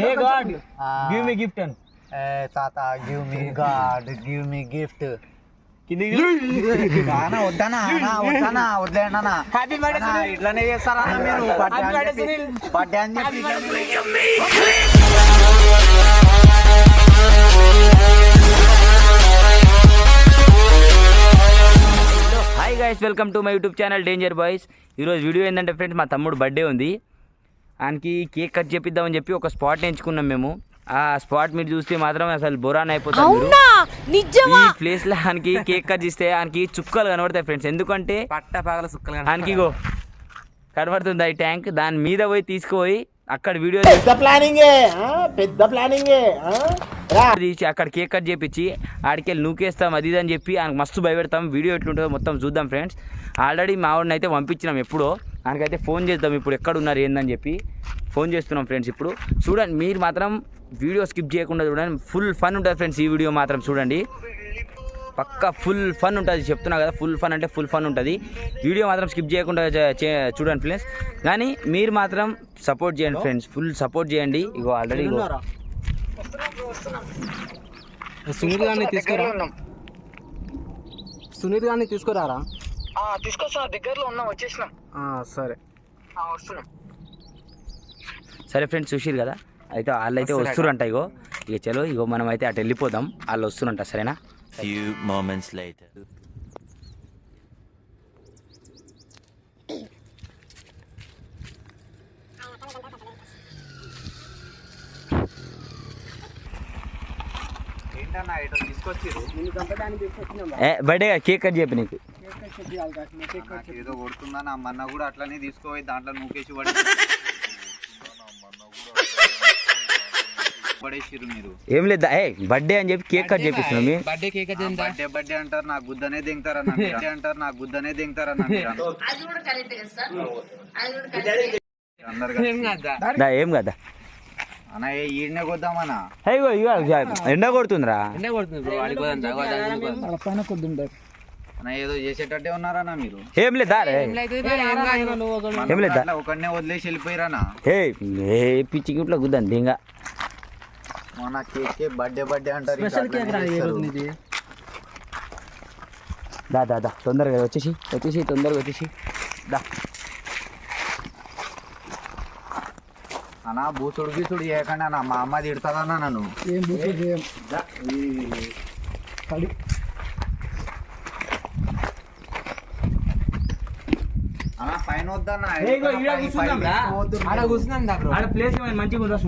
Hey God give me gift అని. తాత give me God give me gift. ఇట్లానే చేస్తారా మీరు? బర్త్డే అని hi guys welcome to my YouTube channel Danger Boys ఈరోజు వీడియో ఏంటంటే ఫ్రెండ్స్ మా తమ్ముడు బర్త్డే ఉంది. ఆయనకి కేక్ కట్ చేపిద్దామని చెప్పి ఒక స్పాట్ ఎంచుకున్నాం మేము. ఆ స్పాట్ మీరు చూస్తే మాత్రం అసలు బొరాన్ అయిపోతాం మీరు. నిజమా? ఈ ప్లేస్లో ఆయనకి కేక్ కట్ చేస్తే ఆయనకి చుక్కలు కనబడతాయి ఫ్రెండ్స్ ఎందుకంటే పట్ట పగల సుక్కలు ఆయనకి కనబడుతుంది ఈ ట్యాంక్ దాని మీద పోయి తీసుకుపోయి అక్కడ వీడియో తీసి అక్కడ కేక్ కట్ చేపించి ఆడికి వెళ్ళి నూకేస్తాం అది అని చెప్పి ఆయనకు మస్తు భయపెడతాం. వీడియో ఎట్లుంటుందో మొత్తం చూద్దాం ఫ్రెండ్స్. ఆల్రెడీ మా వాడిని అయితే పంపించినాం ఎప్పుడో. ఆయనకైతే ఫోన్ చేద్దాం ఇప్పుడు ఎక్కడ ఉన్నారు ఏందని చెప్పి ఫోన్ చేస్తున్నాం ఫ్రెండ్స్ ఇప్పుడు. చూడండి మీరు మాత్రం వీడియో స్కిప్ చేయకుండా చూడండి. ఫుల్ ఫన్ ఉంటుంది ఫ్రెండ్స్ ఈ వీడియో మాత్రం చూడండి. పక్కా ఫుల్ ఫన్ ఉంటుంది. చెప్తున్నా కదా ఫుల్ ఫన్ అంటే ఫుల్ ఫన్ ఉంటుంది. వీడియో మాత్రం స్కిప్ చేయకుండా చూడండి ఫ్రెండ్స్. కానీ మీరు మాత్రం సపోర్ట్ చేయండి ఫ్రెండ్స్. ఫుల్ సపోర్ట్ చేయండి. ఇగో ఆల్రెడీ సునీల్ గారిని తీసుకురా. సునీల్ గారిని తీసుకురారా? తీసుకొస్తా. దగ్గరలో ఉన్నాం వచ్చేసినాం. ఆ, సరే. వస్తున్నాం. సరే ఫ్రెండ్స్ చూసిరు కదా? అయితే వాళ్ళు అయితే వస్తురంట ఇగో. ఇక చలో ఇగో మనం అయితే అటు వెళ్ళిపోదాం. వాళ్ళు వస్తురంట సరేనా? Few moments later. Birthday cake cut చెప్పి నీకు. ఏదో కొడుతుందని ఆ మన్న కూడా అట్లనే తీసుకోపోయి దాంట్లో నూకేసి పడి. పడేసిరు మీరు. ఏం లేదా ఏ బర్త్డే అని చెప్పి కేక్ కట్ చేపిస్తున్నాం మీ. బర్త్డే కేక్ బర్త్డే బర్త్డే అంటారు గుద్దనే బర్త్డే అంటారు గుద్దనే అందరు. దా ఏం కదా. అన్న ఏ ఈడనే కొద్దామన్నా హే, ఇగో ఇగో ఎండ కొడుతుందిరా. ఎండ కొడుతుంది ఏదో చేసేటట్టే ఉన్నారన్న మీరు? ఏం లేదా ఏం లేదా ఒకడనే వదిలేసి వెళ్ళిపోయిరానా ఏ ఏ పిచ్చి గిట్ల గుద్దండి ఇంకా మన కేక్ బర్త్డే బర్త్డే అంటారు ఇంకా అట్లనే చేస్తారు. దా దా దా తొందరగా వచ్చేసి వచ్చేసి తొందరగా వచ్చేసి. దా. అన్న బూసుడు గీసుడు చేయకండి అన్న మా అమ్మ తిడుతుందన్న నన్ను. దా, ఈ- అన్న పైన వద్దన్న ఇగో ఈడ కూర్చుందాం రా. ఆడ కూర్చున్నాం దా బ్రో ఆడ ప్లేస్ మంచిగా ఉందా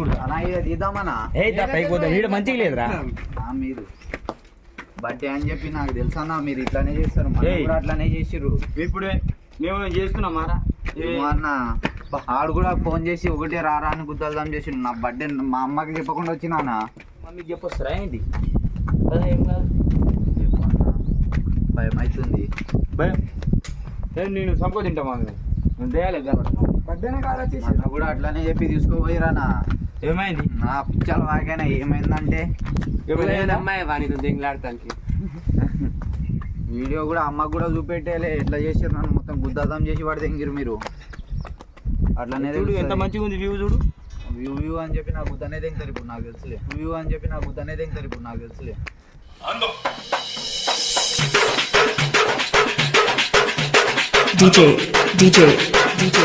మంచిగా లేదురా. మీరు. బర్త్డే అని చెప్పి నాకు తెలుసు అన్న మీరు ఇట్లానే చేస్తారు. కూడా అట్లానే చేసిర్రు. ఇప్పుడు మేము చేస్తున్నామారా ఏమో అన్న ఆడు కూడా ఫోన్ చేసి ఒకటే రారా అని గుద్దల్దాం చేసి నా బర్త్డే మా అమ్మకి చెప్పకుండా వచ్చినా మమ్మీకి చెప్పొస్తారా ఏంటి? అదే ఏం కాదు. భయం అవుతుంది. భయం నేను సంపో కూడా అట్లానే చెప్పి తీసుకోపోయిరానా ఏమైంది? నా పిచ్చలు వాకైనా ఏమైందంటే? అమ్మాయి వానికి దింగులాడటానికి వీడియో కూడా అమ్మకు కూడా చూపెట్టేలే. ఎట్లా చేసారు నన్ను? మొత్తం గుద్దదం చేసి వాడు తెంగిరు మీరు. అట్లానే చూడు ఎంత మంచిగా ఉంది వ్యూ చూడు. వ్యూ వ్యూ అని చెప్పి నా గుద్దనే తెంగుతారు ఇప్పుడు నాకు తెలుసులే. వ్యూ అని చెప్పి నా గుద్దనే తెంగుతారు ఇప్పుడు నాకు తెలుసులే. DJ, DJ, DJ.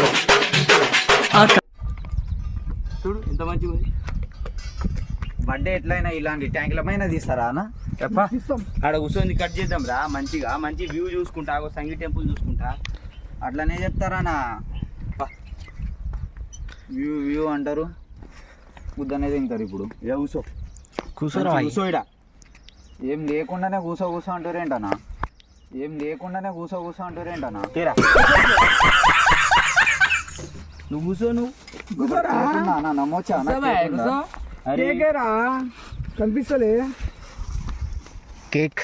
చూడు ఎంత మంచిగా ఉంది. బర్త్డే ఎట్లయినా ఇలాంటి ట్యాంకుల పైన తీస్తారా అన్న? చెప్పా. ఆడ కూర్చొని కట్ చేద్దాం రా మంచిగా మంచి వ్యూ చూసుకుంటా ఒక సంగీ టెంపుల్ చూసుకుంటా. అట్లనే చెప్తారానా వ్యూ వ్యూ అంటారు. గుద్దనే తింటారు ఇప్పుడు. ఇక కూర్చో కూర్చోరా కూర్చో ఏం లేకుండానే కూసో కూసో అంటారేంటనా ఏం లేకుండానే కూసో కూసో అంటారేంటనా తీరా. నువ్వు కూర్చో నువ్వు. నమ్మొచ్చా కనిపిస్తలే. కేక్.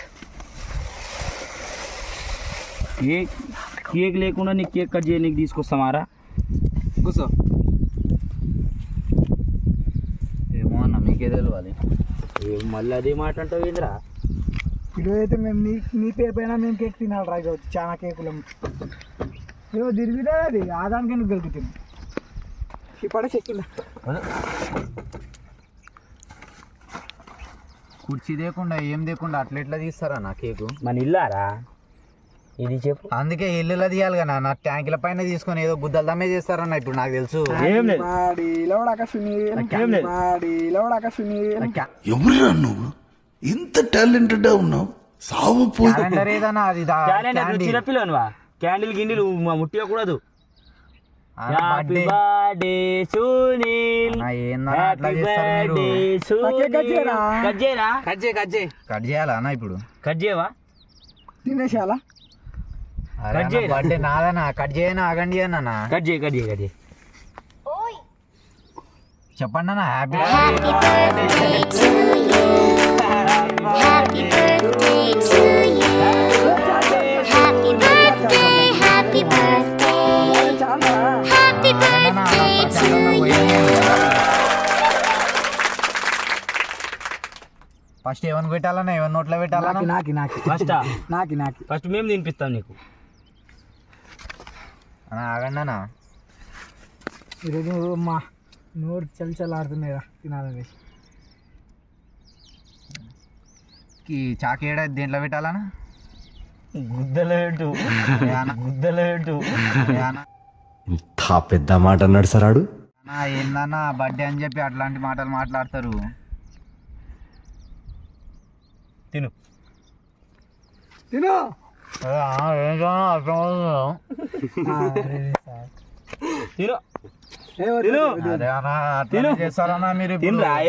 కేక్ కేక్ లేకుండా నీకు కేక్ కట్ చేయడానికి తీసుకొస్తామారా కూర్చో ఏమో అన్న మీకే తెలియాలి మళ్ళీ అదే మాట అంటావు ఏంద్రా ఈరోజు అయితే మేము నీ నీ పేరు పైన మేము కేక్ తినాలి రా ఈరోజు చాలా కేకులు. ఏదో తిరిగితే అది ఆదానికి ఎందుకు దొరుకుతుంది ఈ పడ చెక్కిందా? కుర్చీ లేకుండా ఏం లేకుండా అట్లా ఎట్లా తీస్తారా నా కేకు? మన ఇల్లారా? ఇది చెప్పు. అందుకే ఇల్లులో తీయాలి కదా నా ట్యాంకుల పైన తీసుకొని ఏదో గుద్దలు దమ్మే చేస్తారన్న ఇప్పుడు నాకు తెలుసు. ఏం లేదు. ఎవరురా నువ్వు? ఇంత టాలెంటెడ్ ఉన్నావు? సావు. చిన్నపిల్లనువా క్యాండిల్. గిండిల్ ముట్టియకూడదు happy. Birthday Sunil. Happy? Birthday cut? Sunil. Cut చేయరా కట్ చేయి కట్ చేయి. కట్ చేయాలా అన్న ఇప్పుడు? కట్ చేయవా? తినేసాలా కట్ చేయరా? బర్త్డే నాదనా కట్ చేయనా ఆగండి అన్న కట్ చేయి కట్ చేయి కట్ చేయి. చెప్పండి అన్న హ్యాపీ ఫస్ట్ ఏమని పెట్టాలన్నా? ఏమన్నా నోట్లో పెట్టాలన్నా? నాకి నాకి ఫస్ట్ నాకి నాకి. ఫస్ట్ మేము తినిపిస్తాం నీకు. అన్న ఆగండి అన్న. ఈరోజు మా నోరు చల్చలాడుతున్నాయిరా తినాలని ఈ చాకి ఏడా దేంట్లో పెట్టాలన్నా గుద్దలో పెట్టు. ఏ అన్న? గుద్దలో పెట్టు. ఏ అన్న? ఇంత పెద్ద మాట అన్నాడు సరాడు అన్న ఏందన్నా బర్త్డే అని చెప్పి అట్లాంటి మాటలు మాట్లాడతారు. తిను. తిను? తిను. చేస్తారన్నా మీరు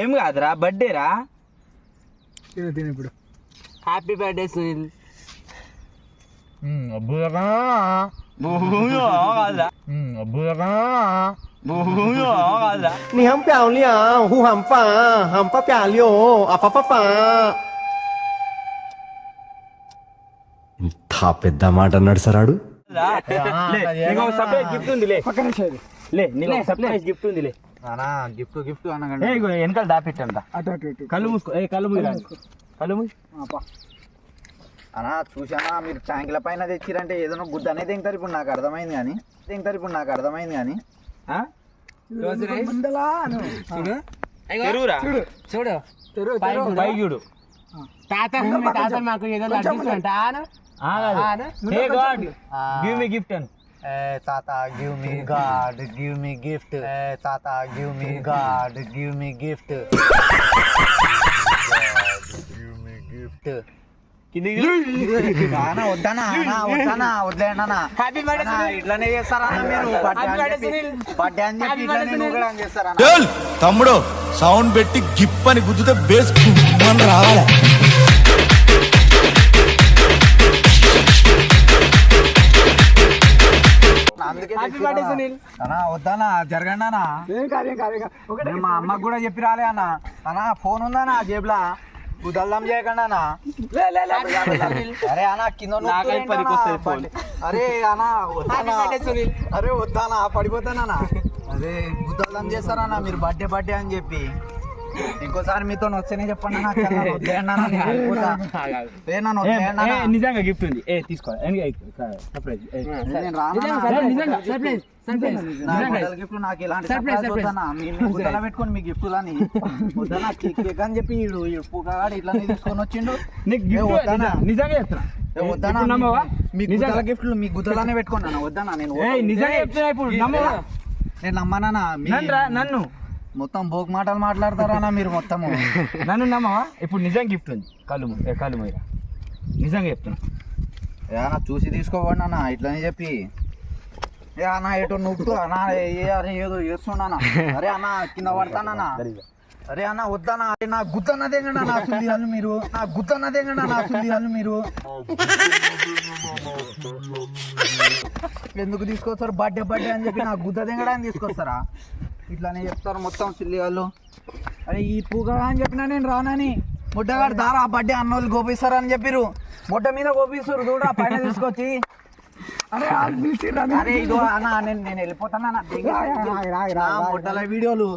ఏం కాదురా బర్త్డే రా తిను తిను ఇప్పుడు. హ్యాపీ బర్త్డే సునీల్ ఉమ్, అబ్బు కదా. కాదురా ఉమ్, అబ్బు కదా. కాదురా నీ హం ప్యావ్ లియా హూ హంపా హంప ప్యాలియో అపపపా ఇంత పెద్ద మాట అన్నాడు సరాడు గిఫ్ట్ ఉంది లే పక్కన లే నీకు సర్ప్రైజ్ గిఫ్ట్ ఉంది లే అన్న గిఫ్ట్ గిఫ్ట్ ఇగో వెనకాల దాపెట్టంట అటు అటు ఇటు కళ్ళు మూసుకో. ఏ కళ్ళు మూయి అప్పా. అన్న చూసానా మీరు ట్యాంకుల పైన తెచ్చిరంటే ఏదైనా గుద్ద అనేది తింటారు ఇప్పుడు నాకు అర్థమైంది కానీ. తింటారు ఇప్పుడు నాకు అర్థమైంది కానీ. చూడు. God, give me gift అని. తాత give me God give me gift తాత give me God give me gift అన్న? ఏల్, తమ్ముడు సౌండ్ పెట్టి గిప్ అని గుద్దుతే బేస్ అని రావాలి? వద్దనా జరగండి అన్న. మా అమ్మకు కూడా చెప్పి రాలే అన్న. అన్న ఫోన్ ఉందా నా జేబులా. కుదల్దాం చేయకండి. అరే అన్న కింద. అరే అన్న వద్దనా? అరే వద్దానా పడిపోతానా అదే గుద్దల్దాం చేస్తారన్న మీరు బర్త్డే బర్త్డే అని చెప్పి ఇంకోసారి మీతో వస్తేనే చెప్పండి. నిజంగా గిఫ్ట్ ఉంది. ఏ తీసుకో. సర్ప్రైజ్ నాకు ఇలాంటి మీ పెట్టుకొని కేక్ కేక్ అని చెప్పి పూకగాడు ఇట్లానే తీసుకొని వచ్చిండు. నీకు గిఫ్ట్ వద్దనా? నిజంగా చెప్తున్నా? మీ గిఫ్ట్లు మీ పెట్టుకున్నాను వద్దన్నా నేను ఏ నిజంగా చెప్తున్నా ఇప్పుడు నమ్మవా? నేను నమ్మనా నన్ను. మొత్తం బోక్ మాటలు మాట్లాడతారా మీరు మొత్తము? నన్ను నమ్మవా? ఇప్పుడు నిజంగా గిఫ్ట్ ఉంది. కళ్ళు కళ్ళు మూయరా. నిజంగా చెప్తున్నా. ఏమన్నా చూసి తీసుకోబడి అన్న ఇట్లని చెప్పి. ఏ అన్న ఏటో నువ్వు? అన్న అరే ఏదో చేస్తున్నానా అరే అన్న కింద పడతానన్నా అరే అన్న వద్దనా అరే నా గుద్దన్న తెగండి నా సుల్లియాలు మీరు. నా గుద్దన్న తెగండి నా సుల్లియాలు మీరు. ఎందుకు తీసుకొస్తారు? బర్త్డే బర్త్డే అని చెప్పి నా గుద్ద తెగడానికి తీసుకొస్తారా? ఇట్లానే చెప్తారు మొత్తం సిల్లిగాళ్ళు అరే ఈ పూగా అని చెప్పినా నేను రానని. ముడ్డగాడు దారా బర్త్డే అన్నోళ్ళు గోపిస్తారు అని చెప్పిరు ముడ్డ మీద గోపిస్తారు చూడరా పైన తీసుకొచ్చి. అరే ఆ పిలిచిర్రా, అరే ఇదో అన్న నేను నేను వెళ్ళిపోతానా నా దిగు. నా ముడ్డల వీడియోలు.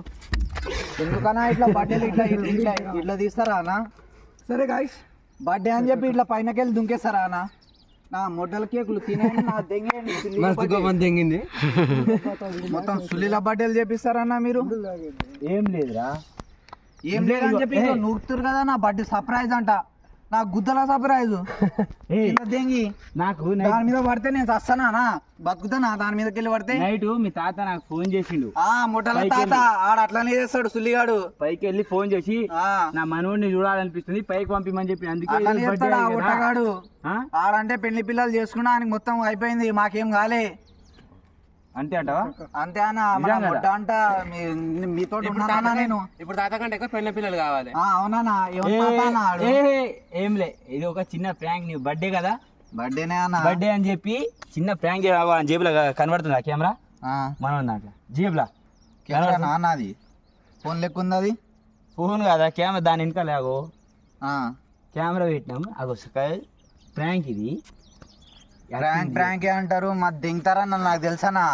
ఎందుకన్నా ఇట్లా బర్త్డేలు ఇట్లా ఇట్లా ఇట్లా ఇట్లా తీస్తారా అన్న? సరే గాయస్ బర్త్డే అని చెప్పి ఇట్లా పైనకెళ్ళి దుంకేస్తారా అన్న? నా మొడ్డల కేకులు తినేయండి నా దెంగేయండి సుల్లి మొత్తం సుల్లిల బట్టలు చేపిస్తారన్నా మీరు? ఏం లేదురా. ఏం లేదని చెప్పి నూరుతురు కదా నా బర్త్డే సర్ప్రైజ్ అంట. నా గుద్దల సర్ప్రైజ్ దెంగి. నాకు దాని మీద పడితే నేను చస్తానా బతుకుతానా? దాని మీదకి వెళ్ళి పడితే? నైట్ మీ తాత నాకు ఫోన్ చేసిండు. ఆ ముట్టల తాత. ఆడ అట్లనే చేస్తాడు సుల్లిగాడు. పైకి వెళ్ళి ఫోన్ చేసి నా మనోడిని చూడాలనిపిస్తుంది పైకి పంపిమని చెప్పి అందుకే? ఆడంటే పెళ్ళి పిల్లలు చేసుకున్నా ఆయనకి మొత్తం అయిపోయింది మాకేం కాలే. అంతే అంటావా? అంతే అన్న మన నిజం కదా? ముట్ట అంట మీ- మీతో ఉన్నానా నేను. ఇప్పుడు తాత కంటే ఎక్కువ పెళ్ళ పిల్లలు కావాలి. ఆ, అవునా ఏ, ఏ, ఏంలే ఇది ఒక చిన్న ప్రాంక్ నీ బర్త్డే కదా? బర్త్డేనే అన్న. బర్త్డే అని చెప్పి చిన్న ప్రాంక్ జేబులో కనబడుతుందా కెమెరా ఆ, మనం దాంట్లో. జేబులా. కెమెరా నాన్న అది. ఫోన్ లెక్క ఉంది అది. ఫోన్ కదా? కెమెరా దాని వెనకాల అగో ఆ, కెమెరా పెట్టినాం అగో ప్రాంక్ ఇది. ప్రాంక్ ప్రాంక్ అంటారు? మా దింగుతారన్న నాకు తెలుసానా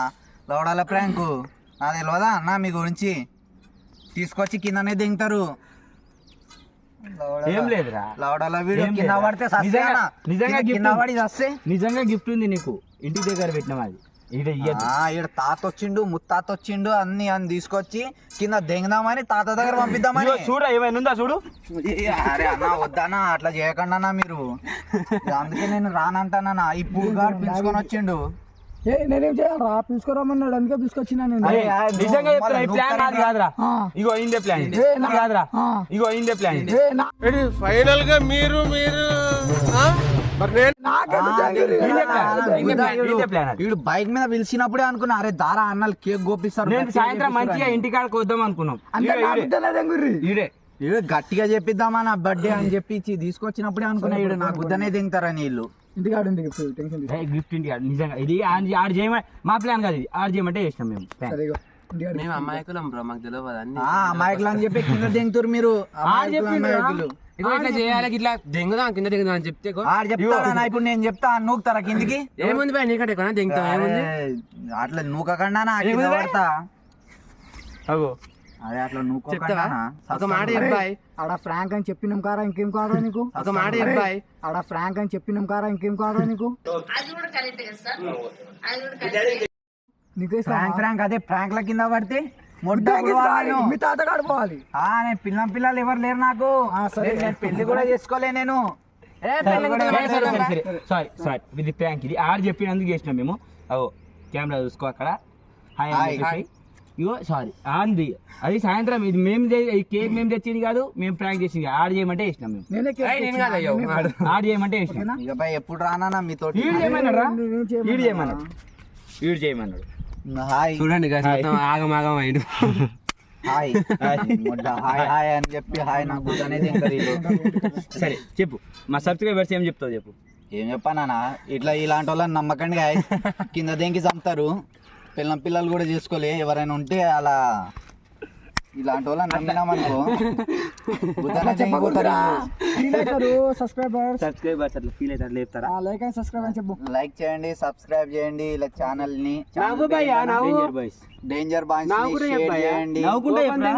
లౌడాల ప్రాంక్ నాకు తెలియదా అన్న మీ గురించి? తీసుకొచ్చి కిందనే దింగుతారు. ఏం లేదురా. లౌడాల వీడియో కింద? పడితే నిజంగా-. నిజంగా కింద-. పడి గిఫ్ట్ ఉంది నీకు. ఇంటి దగ్గర పెట్టినాం అది ఈడ తాత వచ్చిండు ముత్తాత వచ్చిండు అన్ని అన్ని తీసుకొచ్చి కింద దెంగదామని తాత దగ్గర పంపిద్దామని. చూడు ఏమైనా ఉందా చూడు? అరే అన్న వద్దనా అట్లా చేయకుండా అన్న మీరు. అందుకే నేను రానంటానన్నా. ఈ పూగాడు పిలుచుకొని వచ్చిండు. ఏ నేనేం చేయాలి? రా పిలుచుకోరమ్మన్నాడు. అందుకే పిలుచుకొచ్చినా నేను. నిజంగా చెప్తున్నా ఈ ప్లాన్ నాది కాదురా. ఇగో అయిందే ప్లాన్. కాదురా. ఇగో అయిందే ప్లాన్. ఫైనల్గా మీరు మీరు వీడు- బైక్ మీద పిలిచినప్పుడే అనుకున్నా అరే దారా అన్నలు కేక్ గోపిస్తారు నేను సాయంత్రం మంచిగా. ఇంటికాడకు వద్దాం అనుకున్నాం. ఈడే, ఈడే. ఈడే. వీడు గట్టిగా చెప్పిద్దామా నా బర్త్డే అని చెప్పి తీసుకొచ్చినప్పుడే అనుకున్నా వీడు నా గుద్దనే దింగుతారని వీళ్ళు ఇంటికాడు గిఫ్ట్ టెన్షన్ తీసుకో. గిఫ్ట్ ఇంటికాడ నిజంగా ఇది ఆడ ఆడ చేయమని మా ప్లాన్ కాదు ఇది. ఆడ చేయమంటే చేసినాం మేము. మేము అమ్మాయికులం బ్రో మాకు తెలియదు అన్ని అమాయకులు అని చెప్పి కింద దింగుతారు మీరు. అమాయకులు. అమాయకులు. ఇగో ఇట్లా చేయాలి ఇట్లా దెంగుదాం కింద దిగుదాం అని చెప్తే. ఆడు చెప్తాడా? ఇప్పుడు నేను చెప్తా నూకుతారా కిందికి? ఏముంది బాయ్ నీకంటే దెంగుతాం ఏముంది? అట్లా నూకకుండా నా కింద పడతా. అగో. అదే అట్లా నూకోకుండా ఒక మాట చెప్పాయి ఆడ ఫ్రాంక్ అని చెప్పినాం కారా ఇంకేం కావాలా నీకు? ఒక మాట చెప్పాయి ఆడ ఫ్రాంక్ అని చెప్పినాం కారా ఇంకేం కావాలా నీకు? నీకు? ఫ్రాంక్ ఫ్రాంక్ అదే ఫ్రాంక్ ల కింద పడితే. మీ తాత కాడు పోవాలి. ఆ నేను పిల్లం పిల్లలు ఎవరు లేరు నాకు. సరే. నేను- పెళ్ళి కూడా చేసుకోలే నేను. ఏ పెళ్ళి సరే, సరే, ఇది ప్రాంక్ ఇది. ఆడ చెప్పినందుకు చేసినాం మేము. అగో కెమెరా చూసుకో అక్కడ. హాయ్. ఇగో సారీ ఆంది అది సాయంత్రం ఇది మేము ఈ కేక్ మేము తెచ్చింది కాదు మేము ప్రాంక్ చేసింది. ఆడ చేయమంటే చేసినాం మేము. ఆడ చేయమంటే చేసినాం. ఎప్పుడు రానా మీతోటి. ఈడు చేయమన్నాడు? ఈడు చేయమన్నాడు. ఈడు చేయమన్నాడు. హాయ్ చూడండి guys, మొత్తం ఆగం ఆగం అయిండు హాయ్ హాయ్ హాయ్ అని చెప్పి హాయ్ నాకు అనేది ఇంకా. సరే చెప్పు. మా సబ్స్క్రైబర్స్ ఏం చెప్తావు చెప్పు? ఏం చెప్పానా ఇట్లా ఇలాంటి వాళ్ళని నమ్మకండి guys. కింద దేనికి చంపుతారు? పిల్లం పిల్లలు కూడా చేసుకోలే. ఎవరైనా ఉంటే అలా ఇలాంటి వాళ్ళని నమ్మినామనుకో బుద్ధన చెంగిపోతారు ఫీల్ అవుతారు సబ్స్క్రైబర్స్ సబ్స్క్రైబర్స్ అట్లా ఫీల్ అయితే అట్లా చెప్తారా లైక్ అండ్ సబ్స్క్రైబ్ అని చెప్పు. లైక్ చేయండి సబ్స్క్రైబ్ చేయండి ఇలా ఛానల్ని. డేంజర్ బాయ్స్ షేర్ చెప్పయ్యా. చేయండి. నవ్వుకుంటే చెప్పరా?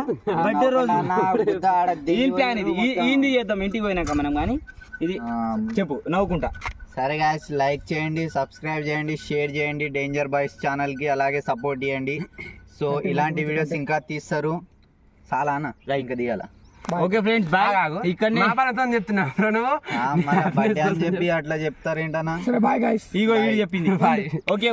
బర్త్డే రోజు నా బుద్ధ ఆడ ఈ దేవుడు ప్లాన్ ఇది. ఈంది చేద్దాం ఇంటికి పోయినాక మనం కానీ. ఇది చెప్పు నవ్వుకుంటా. సరే గాయస్ లైక్ చేయండి సబ్స్క్రైబ్ చేయండి షేర్ చేయండి డేంజర్ బాయ్స్ ఛానల్కి అలాగే సపోర్ట్ చేయండి. సో ఇలాంటి వీడియోస్ ఇంకా తీస్తారు. చాలా అన్న ఇంకా దిగాల? ఓకే ఫ్రెండ్స్ బాయ్ ఇక్కడనే మా పని చెప్తున్నా నువ్వు చెప్పి అట్లా చెప్తారేంటన్నా? సరే బాయ్ గైస్ ఇగో వీడు చెప్పింది. ఓకే